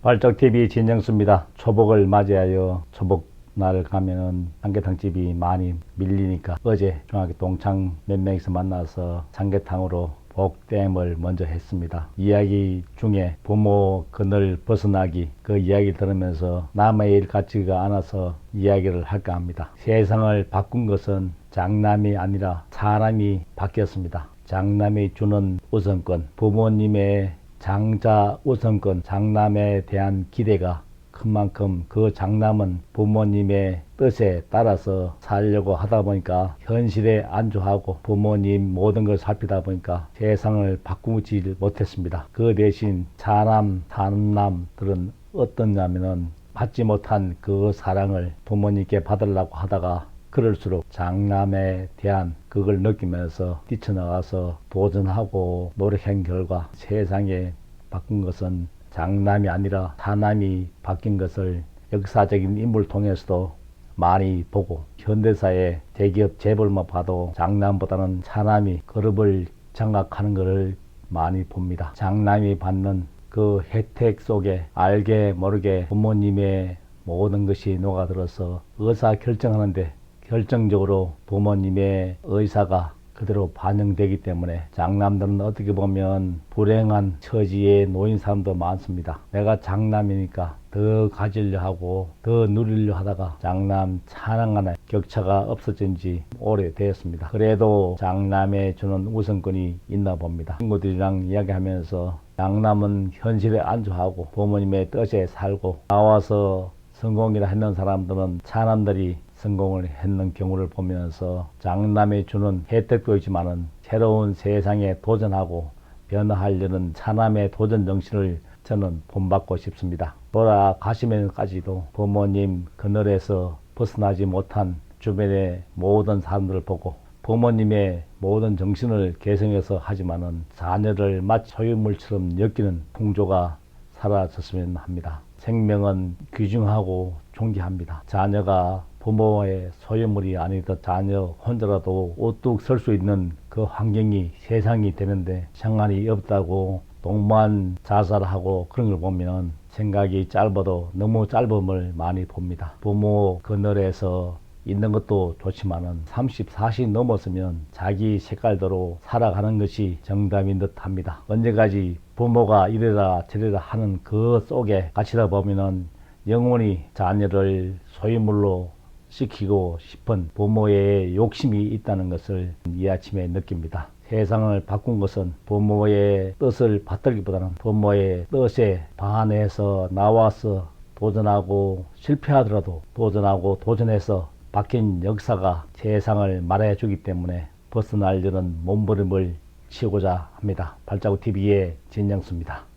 발적TV 진정수입니다. 초복을 맞이하여 초복 날 가면은 삼계탕집이 많이 밀리니까 어제 중학교 동창 몇 명이서 만나서 삼계탕으로 복댐을 먼저 했습니다. 이야기 중에 부모 그늘 벗어나기 그 이야기 들으면서 남의 일 같지가 않아서 이야기를 할까 합니다. 세상을 바꾼 것은 장남이 아니라 사람이 바뀌었습니다. 장남이 주는 우선권, 부모님의 장자 우선권, 장남에 대한 기대가 큰 만큼 그 장남은 부모님의 뜻에 따라서 살려고 하다 보니까 현실에 안주하고 부모님 모든 걸 살피다 보니까 세상을 바꾸지 못했습니다. 그 대신 차남, 단남들은 어떠냐면은 받지 못한 그 사랑을 부모님께 받으려고 하다가 그럴수록 장남에 대한 그걸 느끼면서 뛰쳐나가서 도전하고 노력한 결과 세상에 바꾼 것은 장남이 아니라 사남이 바뀐 것을 역사적인 인물 통해서도 많이 보고 현대사의 대기업 재벌만 봐도 장남보다는 차남이 그룹을 장악하는 것을 많이 봅니다. 장남이 받는 그 혜택 속에 알게 모르게 부모님의 모든 것이 녹아들어서 의사 결정하는데 결정적으로 부모님의 의사가 그대로 반영되기 때문에 장남들은 어떻게 보면 불행한 처지에 놓인 사람도 많습니다. 내가 장남이니까 더 가지려 하고 더 누리려 하다가 장남 찬양하는 격차가 없어진 지 오래되었습니다. 그래도 장남에 주는 우선권이 있나 봅니다. 친구들이랑 이야기하면서 장남은 현실에 안주하고 부모님의 뜻에 살고 나와서 성공이라 했는 사람들은 차남들이 성공을 했는 경우를 보면서 장남이 주는 혜택도 있지만은 새로운 세상에 도전하고 변화하려는 차남의 도전 정신을 저는 본받고 싶습니다. 돌아가시면까지도 부모님 그늘에서 벗어나지 못한 주변의 모든 사람들을 보고 부모님의 모든 정신을 계승해서 하지만은 자녀를 마치 소유물처럼 여기는 풍조가 사라졌으면 합니다. 생명은 귀중하고 존귀합니다. 자녀가 부모의 소유물이 아니다 자녀 혼자라도 우뚝 설 수 있는 그 환경이 세상이 되는데 상관이 없다고 동무한 자살하고 그런 걸 보면 생각이 짧아도 너무 짧음을 많이 봅니다. 부모 그늘에서 있는 것도 좋지만은 30, 40 넘었으면 자기 색깔대로 살아가는 것이 정답인 듯 합니다. 언제까지 부모가 이래라 저래라 하는 그 속에 갇히다 보면은 영원히 자녀를 소유물로 시키고 싶은 부모의 욕심이 있다는 것을 이 아침에 느낍니다. 세상을 바꾼 것은 부모의 뜻을 받들기보다는 부모의 뜻에 반해서 나와서 도전하고 실패하더라도 도전하고 도전해서 바뀐 역사가 세상을 말해주기 때문에 벗어나려는 몸부림을 치고자 합니다. 발자국 TV의 진영수입니다.